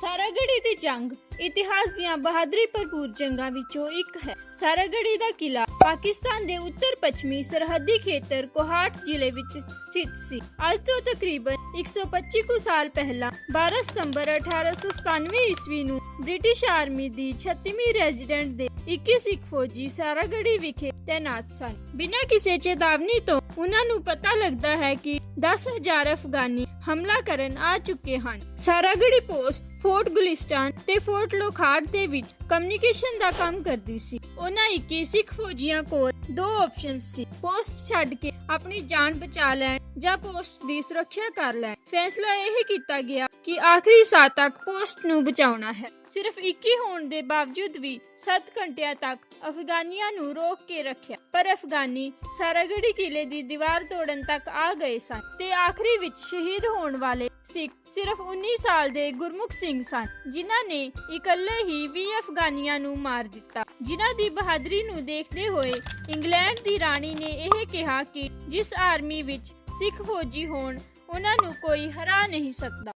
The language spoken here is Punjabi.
ਸਾਰਾਗੜੀ ਦੀ ਜੰਗ ਇਤਿਹਾਸ ਦੀਆਂ ਬਹਾਦਰੀ ਭਰਪੂਰ ਜੰਗਾਂ ਵਿੱਚੋਂ ਇੱਕ ਹੈ। ਸਾਰਾਗੜੀ ਦਾ ਕਿਲਾ ਪਾਕਿਸਤਾਨ ਦੇ ਉੱਤਰ ਪੱਛਮੀ ਸਰਹੱਦੀ ਖੇਤਰ ਕੋਹਾਟ ਜ਼ਿਲ੍ਹੇ ਵਿੱਚ ਸਥਿਤ ਸੀ। ਅੱਜ ਤੋਂ ਤਕਰੀਬਨ 125 ਕੁ ਸਾਲ ਪਹਿਲਾਂ 12 ਸਤੰਬਰ 1897 ਈਸਵੀ ਨੂੰ ਬ੍ਰਿਟਿਸ਼ ਆਰਮੀ ਦੀ 36ਵੀਂ ਰੈਜ਼ੀਡੈਂਟ ਦੇ 21 ਸਿੱਖ ਫੌਜੀ ਸਾਰਾਗੜੀ ਵਿਖੇ ਤੈਨਾਤ ਸਨ। ਬਿਨਾਂ ਕਿਸੇ ਚੇਤਾਵਨੀ ਤੋਂ ਉਹਨਾਂ ਨੂੰ ਪਤਾ ਲੱਗਦਾ ਹੈ ਕਿ 10000 ਅਫਗਾਨੀ ਹਮਲਾ ਕਰਨ ਆ ਚੁੱਕੇ ਹਨ। ਸਾਰਾਗੜੀ ਪੋਸਟ, ਫੋਰਟ ਗੁਲਿਸਤਾਨ ਤੇ ਫੋਰਟ ਲੋਖਾਰਡ ਦੇ ਵਿੱਚ ਕਮਿਊਨੀਕੇਸ਼ਨ ਦਾ ਕੰਮ ਕਰਦੀ ਸੀ। ਉਹਨਾਂ 21 ਸਿੱਖ ਫੌਜੀਆਂ ਕੋਲ ਦੋ ਆਪਸ਼ਨਸ ਸੀ। ਪੋਸਟ ਛੱਡ ਕੇ ਆਪਣੀ ਜਾਨ ਬਚਾ ਲੈਣ ਜਾਂ ਪੋਸਟ ਦੀ ਸੁਰੱਖਿਆ ਕਰ ਲੈਣ। ਫੈਸਲਾ ਇਹ ਕੀਤਾ ਗਿਆ ਕਿ ਆਖਰੀ ਸਾਹ ਤੱਕ ਪੋਸਟ ਨੂੰ ਬਚਾਉਣਾ ਹੈ। ਸਿਰਫ 21 ਹੋਣ ਦੇ ਬਾਵਜੂਦ ਵੀ 7 ਘੰਟਿਆਂ ਤੱਕ ਅਫਗਾਨੀਆਂ ਨੂੰ ਰੋਕ ਕੇ ਰੱਖਿਆ। ਪਰ ਅਫਗਾਨੀ ਸਾਰਾਗੜੀ ਕਿਲੇ ਦੀ ਦੀਵਾਰ ਤੋੜਨ ਤੱਕ ਆ ਗਏ ਸਨ ਤੇ ਆਖਰੀ ਵਿੱਚ ਸ਼ਹੀਦ ਹੋਣ ਵਾਲੇ ਸਿੱਖ ਸਿਰਫ 19 ਸਾਲ ਦੇ ਗੁਰਮੁਖ ਸਿੰਘ ਸਨ, ਜਿਨ੍ਹਾਂ ਨੇ ਇਕੱਲੇ ਹੀ 20 ਅਫਗਾਨੀਆਂ ਨੂੰ ਮਾਰ ਦਿੱਤਾ। ਜਿਨ੍ਹਾਂ ਦੀ ਬਹਾਦਰੀ ਨੂੰ ਦੇਖਦੇ ਹੋਏ ਇੰਗਲੈਂਡ ਦੀ ਰਾਣੀ ਨੇ ਇਹ ਕਿਹਾ ਕਿ ਜਿਸ ਆਰਮੀ ਵਿੱਚ ਸਿੱਖ ਫੌਜੀ ਹੋਣ, ਉਹਨਾਂ ਨੂੰ ਕੋਈ ਹਰਾ ਨਹੀਂ ਸਕਦਾ।